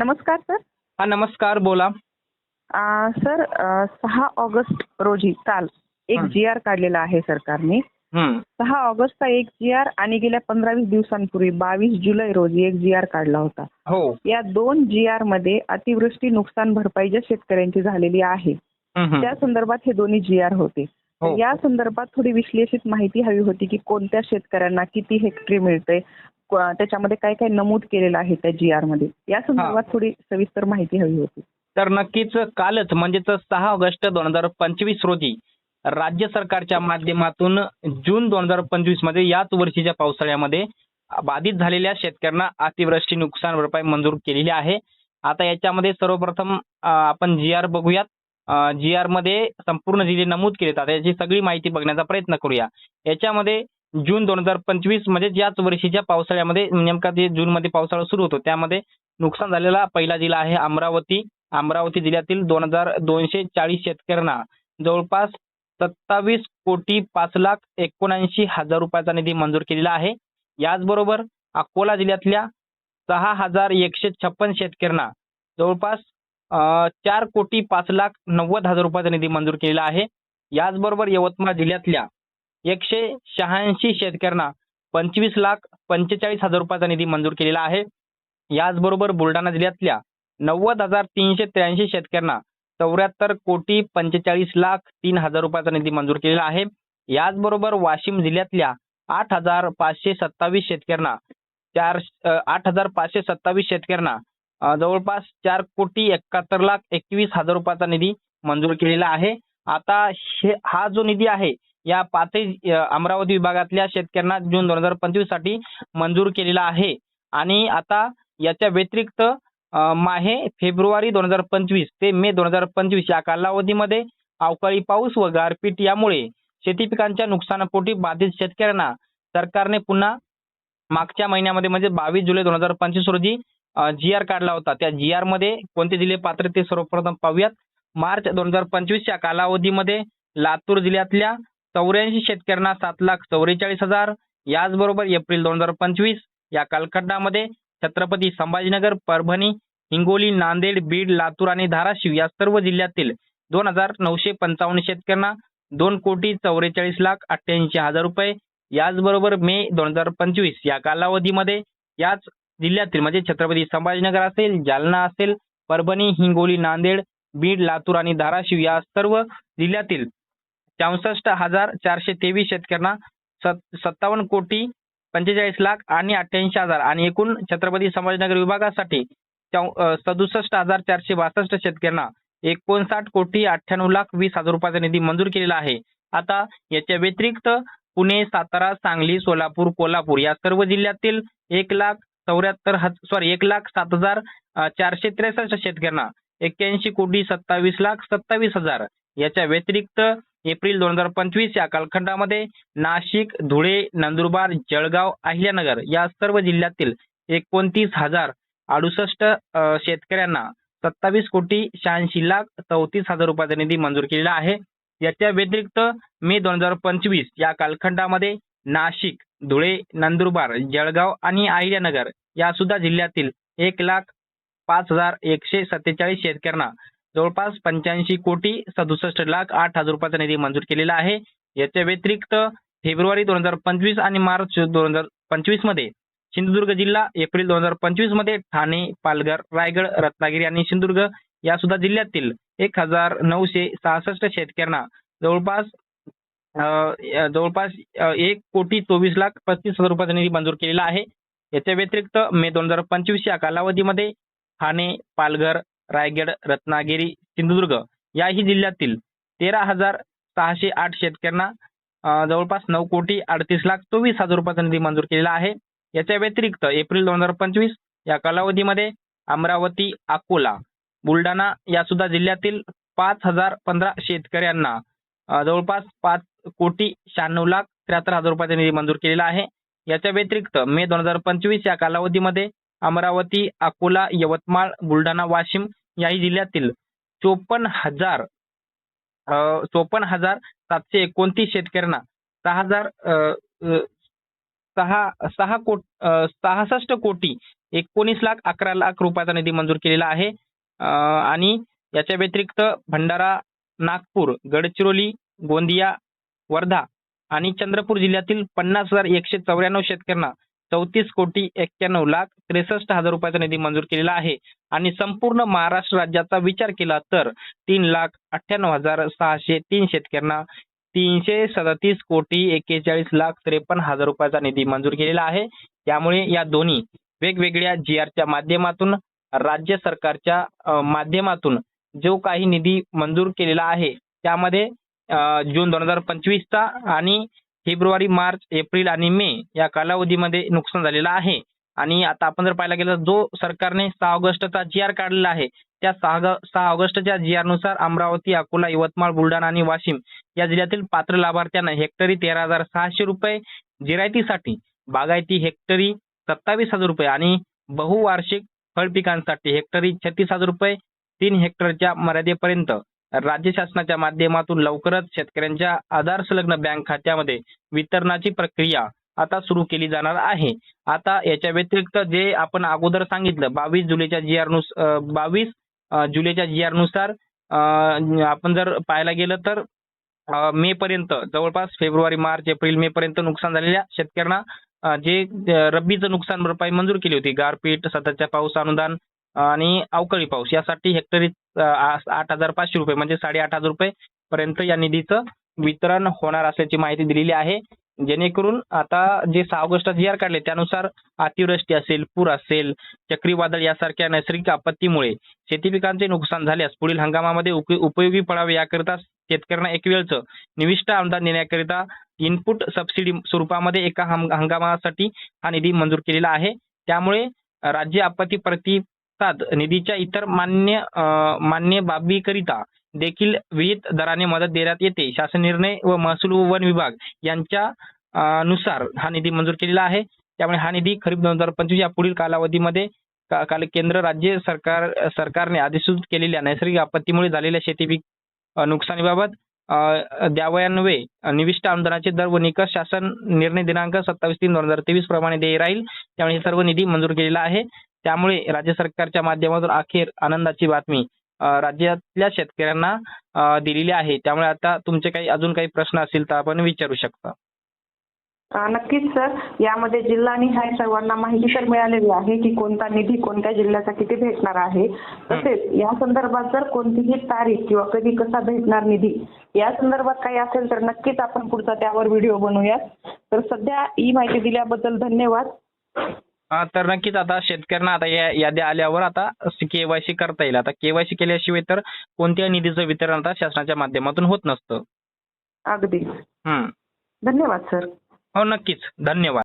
नमस्कार सर. हा नमस्कार बोला. अ, सर सहा ऑगस्ट रोजी काल एक. जी आर काढलेला आहे सरकारने. सहा ऑगस्टचा एक जी आर आणि गेल्या पंधरा वीस दिवसांपूर्वी बावीस जुलै रोजी एक जी आर काढला होता. हो. या दोन जी आरमध्ये अतिवृष्टी नुकसान भरपाई ज्या शेतकऱ्यांची झालेली आहे. त्या संदर्भात हे दोन्ही जी आर होते. हो. या संदर्भात थोडी विश्लेषित माहिती हवी होती की कोणत्या शेतकऱ्यांना किती हेक्टरी मिळते त्याच्यामध्ये काय काय नमूद केलेलं आहे त्या जी आरमध्ये? या संदर्भात थोडी सविस्तर माहिती हवी होती. तर नक्कीच कालच म्हणजेच सहा ऑगस्ट दोन हजार पंचवीस रोजी राज्य सरकारच्या माध्यमातून जून दोन हजार पंचवीसमध्ये याच वर्षीच्या पावसाळ्यामध्ये बाधित झालेल्या शेतकऱ्यांना अतिवृष्टी नुकसान भरपाई मंजूर केलेली आहे. आता याच्यामध्ये सर्वप्रथम आपण जी आर बघूयात. जी आरमध्ये संपूर्ण जे जे नमूद केले जातात याची सगळी माहिती बघण्याचा प्रयत्न करूया. याच्यामध्ये जून दोन हजार पंचवीस म्हणजे याच वर्षीच्या पावसाळ्यामध्ये नेमका जे जून मध्ये पावसाळा सुरू होतो त्यामध्ये नुकसान झालेला पहिला जिल्हा आहे अमरावती. अमरावती जिल्ह्यातील दोन हजार दोनशे चाळीस शेतकऱ्यांना जवळपास सत्तावीस कोटी पाच लाख एकोणऐंशी हजार रुपयाचा निधी मंजूर केलेला आहे. याचबरोबर अकोला जिल्ह्यातल्या सहा हजार एकशे छप्पन शेतकऱ्यांना जवळपास चार कोटी पाच लाख नव्वद हजार रुपयाचा निधी मंजूर केलेला आहे. याचबरोबर यवतमाळ जिल्ह्यातल्या एकशे शहाऐंशी शेतकऱ्यांना पंचवीस लाख पंचेचाळीस हजार रुपयाचा निधी मंजूर केलेला आहे. याचबरोबर बुलढाणा जिल्ह्यातल्या नव्वद हजार तीनशे त्र्याऐंशी शेतकऱ्यांना चौऱ्याहत्तर कोटी पंचेचाळीस लाख तीन हजार रुपयाचा निधी मंजूर केलेला आहे. याचबरोबर वाशिम जिल्ह्यातल्या आठ हजार पाचशे सत्तावीस शेतकऱ्यांना चार आठ हजार पाचशे सत्तावीस शेतकऱ्यांना जवळपास चार कोटी एकाहत्तर लाख एकवीस हजार रुपयाचा निधी मंजूर केलेला आहे. आता हे हा जो निधी आहे या पाचही अमरावती विभागातल्या शेतकऱ्यांना जून दोन हजार पंचवीससाठी मंजूर केलेला आहे. आणि आता याच्या व्यतिरिक्त माहे फेब्रुवारी दोन हजार पंचवीस ते मे दोन हजार पंचवीस या कालावधीमध्ये अवकाळी पाऊस व गारपीट यामुळे शेती पिकांच्या नुकसानापोटी बाधित शेतकऱ्यांना सरकारने पुन्हा मागच्या महिन्यामध्ये म्हणजे बावीस जुलै दोन हजार पंचवीस रोजी जी आर काढला होता. त्या जी आरमध्ये कोणते जिल्हे पात्र ते सर्वप्रथम पाहूयात. मार्च दोन हजार पंचवीसच्या कालावधीमध्ये लातूर जिल्ह्यातल्या चौऱ्याऐंशी शेतकऱ्यांना सात लाख चौवेचाळीस हजार. याचबरोबर एप्रिल दोन हजार पंचवीस या कालखंडामध्ये छत्रपती संभाजीनगर परभणी हिंगोली नांदेड बीड लातूर आणि धाराशिव या सर्व जिल्ह्यातील दोन हजार नऊशे पंचावन्न शेतकऱ्यांना दोन कोटी चौवेचाळीस लाख अठ्ठ्याऐंशी हजार रुपये. याचबरोबर मे दोन हजार पंचवीस या कालावधीमध्ये याच जिल्ह्यातील म्हणजे छत्रपती संभाजीनगर असेल जालना असेल परभणी हिंगोली नांदेड बीड लातूर आणि धाराशिव या सर्व जिल्ह्यातील चौसष्ट हजार चारशे तेवीस शेतकऱ्यांना सत सत्तावन्न कोटी पंचेचाळीस लाख आणि अठ्ठ्याऐंशी हजार आणि एकूण छत्रपती संभाजीनगर विभागासाठी सदुसष्ट हजार चारशे बासष्ट शेतकऱ्यांना एकोणसाठ कोटी अठ्ठ्याण्णव लाख वीस हजार रुपयाचा निधी मंजूर केलेला आहे. आता याच्या व्यतिरिक्त पुणे सातारा सांगली सोलापूर कोल्हापूर या सर्व जिल्ह्यातील एक लाख चौऱ्याहत्तर सॉरी एक लाख सात हजार चारशे त्रेसष्ट शेतकऱ्यांना एक्क्याऐंशी कोटी सत्तावीस लाख सत्तावीस हजार याच्या व्यतिरिक्त एप्रिल दोन हजार पंचवीस या कालखंडामध्ये नाशिक धुळे नंदुरबार जळगाव अहिल्यानगर या सर्व जिल्ह्यातील एकोणतीस हजार अडुसष्ट शेतकऱ्यांना सत्तावीस कोटी शहाऐंशी लाख चौतीस हजार रुपयाचा निधी मंजूर केलेला आहे. याच्या व्यतिरिक्त मे दोन हजार पंचवीस या कालखंडामध्ये नाशिक धुळे नंदुरबार जळगाव आणि अहिल्यानगर या सुद्धा जिल्ह्यातील एक लाख पाच हजार एकशे सत्तेचाळीस शेतकऱ्यांना जवळपास पंच्याऐंशी कोटी सदुसष्ट लाख आठ हजार रुपयाचा निधी मंजूर केलेला आहे. याच्या व्यतिरिक्त फेब्रुवारी दोन हजार पंचवीस आणि मार्च दोन हजार पंचवीसमध्ये सिंधुदुर्ग जिल्हा एप्रिल दोन हजार पंचवीसमध्ये ठाणे पालघर रायगड रत्नागिरी आणि सिंधुदुर्ग या सुद्धा जिल्ह्यातील एक हजार नऊशे सहासष्ट शेतकऱ्यांना जवळपास अं, जवळपास एक कोटी चोवीस लाख पस्तीस हजार रुपयाचा निधी मंजूर केलेला आहे. याच्या व्यतिरिक्त मे दोन हजार पंचवीस या कालावधीमध्ये ठाणे पालघर रायगड रत्नागिरी सिंधुदुर्ग याही जिल्ह्यातील तेरा हजार सहाशे आठ शेतकऱ्यांना जवळपास नऊ कोटी अडतीस लाख चोवीस हजार रुपयाचा निधी मंजूर केलेला आहे. याच्या व्यतिरिक्त एप्रिल दोन हजार पंचवीस या कालावधीमध्ये अमरावती अकोला बुलढाणा या सुद्धा जिल्ह्यातील पाच हजार पंधरा शेतकऱ्यांना जवळपास पाच कोटी शहाण्णव लाख त्र्याहत्तर हजार रुपयाचा निधी मंजूर केलेला आहे. याच्या व्यतिरिक्त मे दोन हजार पंचवीस या कालावधीमध्ये अमरावती अकोला यवतमाळ बुलढाणा वाशिम याही जिल्ह्यातील चोपन्न हजार चोपन्न हजार सातशे एकोणतीस शेतकऱ्यांना सहा हजार सहा सहा कोट सहासष्ट कोटी एकोणीस लाख अकरा लाख रुपयाचा निधी मंजूर केलेला आहे. अं, आणि याच्या व्यतिरिक्त भंडारा नागपूर गडचिरोली गोंदिया वर्धा आणि चंद्रपूर जिल्ह्यातील पन्नास हजार एकशे चौऱ्याण्णव शेतकऱ्यांना चौतीस कोटी एक्क्याण्णव लाख त्रेसष्ट हजार रुपयाचा निधी मंजूर केलेला आहे. आणि संपूर्ण महाराष्ट्र राज्याचा विचार केला तर तीन लाख अठ्ठ्याण्णव हजार सहाशे तीन शेतकऱ्यांना तीनशे सदतीस कोटी एक्केचाळीस लाख त्रेपन्न हजार रुपयाचा निधी मंजूर केलेला आहे. त्यामुळे या दोन्ही वेगवेगळ्या जी आरच्या माध्यमातून राज्य सरकारच्या माध्यमातून जो काही निधी मंजूर केलेला आहे त्यामध्ये जून दोन हजार पंचवीसचा आणि फेब्रुवारी मार्च एप्रिल आणि मे या कालावधीमध्ये नुकसान झालेलं आहे. आणि आता आपण जर पाहायला गेलं जो सरकारने सहा ऑगस्टचा जी आर काढलेला आहे त्या सहा सहा ऑगस्टच्या जी आरनुसार अमरावती अकोला यवतमाळ बुलढाणा आणि वाशिम या जिल्ह्यातील पात्र लाभार्थ्यांना हेक्टरी तेरा हजार सहाशे रुपये जिरायतीसाठी बागायती हेक्टरी सत्तावीस हजार रुपये आणि बहुवार्षिक फळपिकांसाठी हेक्टरी छत्तीस हजार रुपये तीन हेक्टरच्या मर्यादेपर्यंत राज्य शासनाच्या माध्यमातून लवकरच शेतकऱ्यांच्या आधार संलग्न बँक खात्यामध्ये वितरणाची प्रक्रिया आता सुरू केली जाणार आहे. आता याच्या व्यतिरिक्त जे आपण अगोदर सांगितलं बावीस जुलैच्या जी आरनुसार बावीस जुलैच्या जी आरनुसार आपण जर पाहायला गेलं तर मे पर्यंत जवळपास फेब्रुवारी मार्च एप्रिल मे पर्यंत नुकसान झालेल्या शेतकऱ्यांना जे रब्बीचं नुकसान भरपाई मंजूर केली होती. गारपीट सततच्या पाऊस अनुदान आणि अवकाळी पाऊस. यासाठी हेक्टरी आठ हजार पाचशे रुपये म्हणजे साडेआठ हजार रुपये पर्यंत या निधीचं वितरण होणार असल्याची माहिती दिलेली आहे. जेणेकरून आता जे सहा ऑगस्ट जी आर काढले त्यानुसार अतिवृष्टी असेल पूर असेल चक्रीवादळ यासारख्या नैसर्गिक आपत्तीमुळे शेती पिकांचे नुकसान झाल्यास पुढील हंगामामध्ये उपयोगी पडावे याकरिता शेतकऱ्यांना एक वेळचं निविष्ट अनुदान देण्याकरिता इनपुट सबसिडी स्वरूपामध्ये एका हंगामासाठी हा निधी मंजूर केलेला आहे. त्यामुळे राज्य आपत्ती प्रतिसाद निधीच्या इतर मान्य अं, मान्य बाबीकरिता देखील विहित दराने मदत देण्यात येते. शासन निर्णय व महसूल व वन विभाग यांच्या नुसार हा निधी मंजूर केलेला आहे. त्यामुळे हा निधी खरीप दोन हजार पंचवीस या पुढील कालावधीमध्ये काल केंद्र राज्य सरकार सरकारने अधिसूचित केलेल्या नैसर्गिक आपत्तीमुळे झालेल्या शेती पीक नुकसानीबाबत द्यावयान्वे निविष्ट अनुदानाचे दर व निकष शासन निर्णय दिनांक सत्तावीस तीन दोन हजार तेवीस प्रमाणे देय राहील. त्यामुळे सर्व निधी मंजूर केलेला आहे. त्यामुळे राज्य सरकारच्या माध्यमातून अखेर आनंदाची बातमी राज्यातल्या शेतकऱ्यांना दिलेली आहे. त्यामुळे आता तुमचे काही अजून काही प्रश्न असतील तर आपण विचारू शकता. नक्कीच सर. यामध्ये जिल्हा आणि ह्या सर्वांना माहिती तर मिळालेली आहे की कोणता निधी कोणत्या जिल्ह्याचा किती भेटणार आहे. तसेच या संदर्भात जर कोणतीही तारीख किंवा कधी कसा भेटणार निधी या संदर्भात काही असेल तर नक्कीच आपण पुढचा त्यावर व्हिडिओ बनवूयात. तर सध्या ही माहिती दिल्याबद्दल धन्यवाद. तर नक्कीच आता शेतकऱ्यांना आता या याद्या आल्यावर आता केवायसी करता येईल. आता केवायसी केल्याशिवाय तर कोणत्याही निधीचं वितरण आता शासनाच्या माध्यमातून होत नसतं. अगदी हम्म. धन्यवाद सर. हो नक्कीच. धन्यवाद.